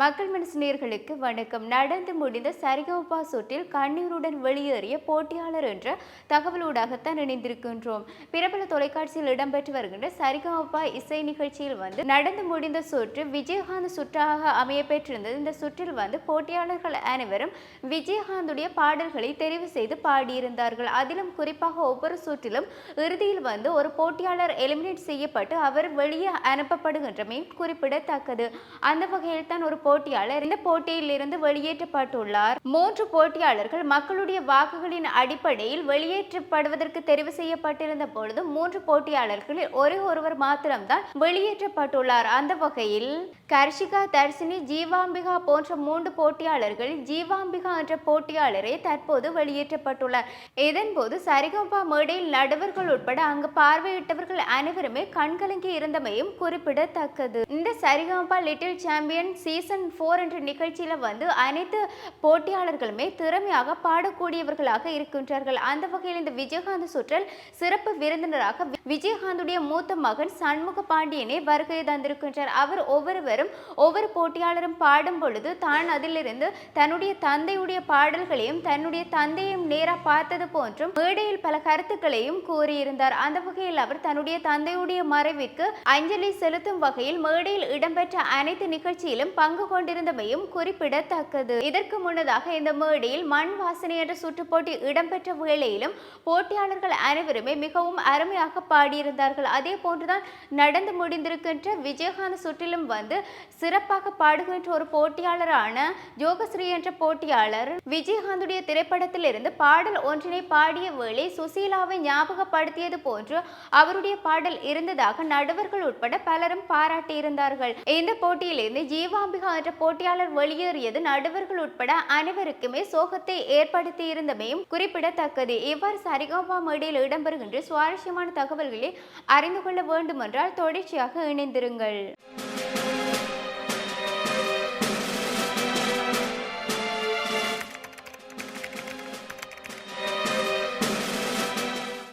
மக்கள் மனசு நேர்களுக்கு வணக்கம். நடந்து முடிந்த சரிகோபா சுற்றில் கண்ணீருடன் வெளியேறிய போட்டியாளர் என்ற தகவலூடாகத்தான் இணைந்திருக்கின்றோம். பிரபல தொலைக்காட்சியில் இடம்பெற்று வருகின்ற சரிகோபா இசை நிகழ்ச்சியில் வந்து நடந்து முடிந்த சுற்று விஜயகாந்த் சுற்றாக அமைய பெற்றிருந்தது. இந்த சுற்றில் வந்து போட்டியாளர்கள் அனைவரும் விஜயகாந்துடைய பாடல்களை தெரிவு செய்து பாடியிருந்தார்கள். அதிலும் குறிப்பாக ஒவ்வொரு சுற்றிலும் இறுதியில் வந்து ஒரு போட்டியாளர் எலிமினேட் செய்யப்பட்டு அவர் வெளியே அனுப்பப்படுகின்றமை குறிப்பிடத்தக்கது. அந்த வகையில் தான் ஒரு போட்டியாளர் இந்த போட்டியில் இருந்து வெளியேற்றப்பட்டுள்ளார். மூன்று போட்டியாளர்கள் மக்களுடைய வாக்குகளின் அடிப்படையில் வெளியேற்றப்படுவதற்கு தெரிவு செய்யப்பட்டிருந்த பொழுது மூன்று போட்டியாளர்களில் ஒரே ஒருவர் மாத்திரம்தான் வெளியேற்றப்பட்டுள்ளார். அந்த வகையில் கர்ஷிகா தர்சினி ஜீவாம்பிகா போன்ற மூன்று போட்டியாளர்களில் ஜீவாம்பிகா என்ற போட்டியாளரே தற்போது வெளியேற்றப்பட்டுள்ளார். இதன்போது சரிகம்பா மேடையில் நடுவர்கள் உட்பட அங்கு பார்வையிட்டவர்கள் அனைவருமே கண்கலங்கி இருந்தமையும் குறிப்பிடத்தக்கது. இந்த Saregamapa little champion season season four என்ற நிகழ்ச்சியில் வந்து அனைத்து போட்டியாளர்களுமே திறமையாக பாடக்கூடியவர்களாக இருக்கின்றார்கள். அந்த வகையில் இந்த விஜயகாந்த் சுற்றல் சிறப்பு விருந்தினராக விஜயகாந்துடைய மூத்த மகன் சண்முக பாண்டியனே வருகை தந்திருக்கின்றார். அவர் ஒவ்வொருவரும் ஒவ்வொரு போட்டியாளரும் பாடும் பொழுது தான் அதிலிருந்து தன்னுடைய தந்தையுடைய பாடல்களையும் தன்னுடைய தந்தையும் நேராக பார்த்தது போன்றும் மேடையில் பல கருத்துக்களையும் கூறியிருந்தார். அந்த வகையில் அவர் தன்னுடைய தந்தையுடைய மறைவிற்கு அஞ்சலி செலுத்தும் வகையில் மேடையில் இடம்பெற்ற அனைத்து நிகழ்ச்சியிலும் பங்கு கொண்டிருந்தமையும் குறிப்பிடத்தக்கது. இதற்கு முன்னதாக இந்த மேடையில் மண் வாசனை என்ற சுற்றுப்போட்டி இடம்பெற்ற வேளையிலும் போட்டியாளர்கள் அனைவருமே மிகவும் அருமையாக பாடியிருந்தார்கள். அதே போன்றுதான் நடந்து முடிந்திருக்கின்ற விஜயகாந்த் சுற்றிலும் வந்து சிறப்பாக பாடுகின்ற ஒரு போட்டியாளரான ஜோகஸ்ரீ என்ற போட்டியாளர் விஜயகாந்துடைய திரைப்படத்தில் இருந்து பாடல் ஒன்றினை பாடிய வேளை சுசீலாவை ஞாபகப்படுத்தியது போன்று அவருடைய பாடல் இருந்ததாக நடுவர்கள் உட்பட பலரும் பாராட்டியிருந்தார்கள். இந்த போட்டியிலிருந்து ஜீவாம்பிகா மற்ற போட்டியாளர் வெளியேறியது நடுவர்கள் உட்பட அனைவருக்குமே சோகத்தை ஏற்படுத்தி இருந்தமையும் குறிப்பிடத்தக்கது. இவ்வாறு சரிகோபா மேடையில் இடம்பெறுகின்ற சுவாரஸ்யமான தகவல்களை அறிந்து கொள்ள வேண்டுமென்றால் தொடர்ச்சியாக இணைந்திருங்கள்.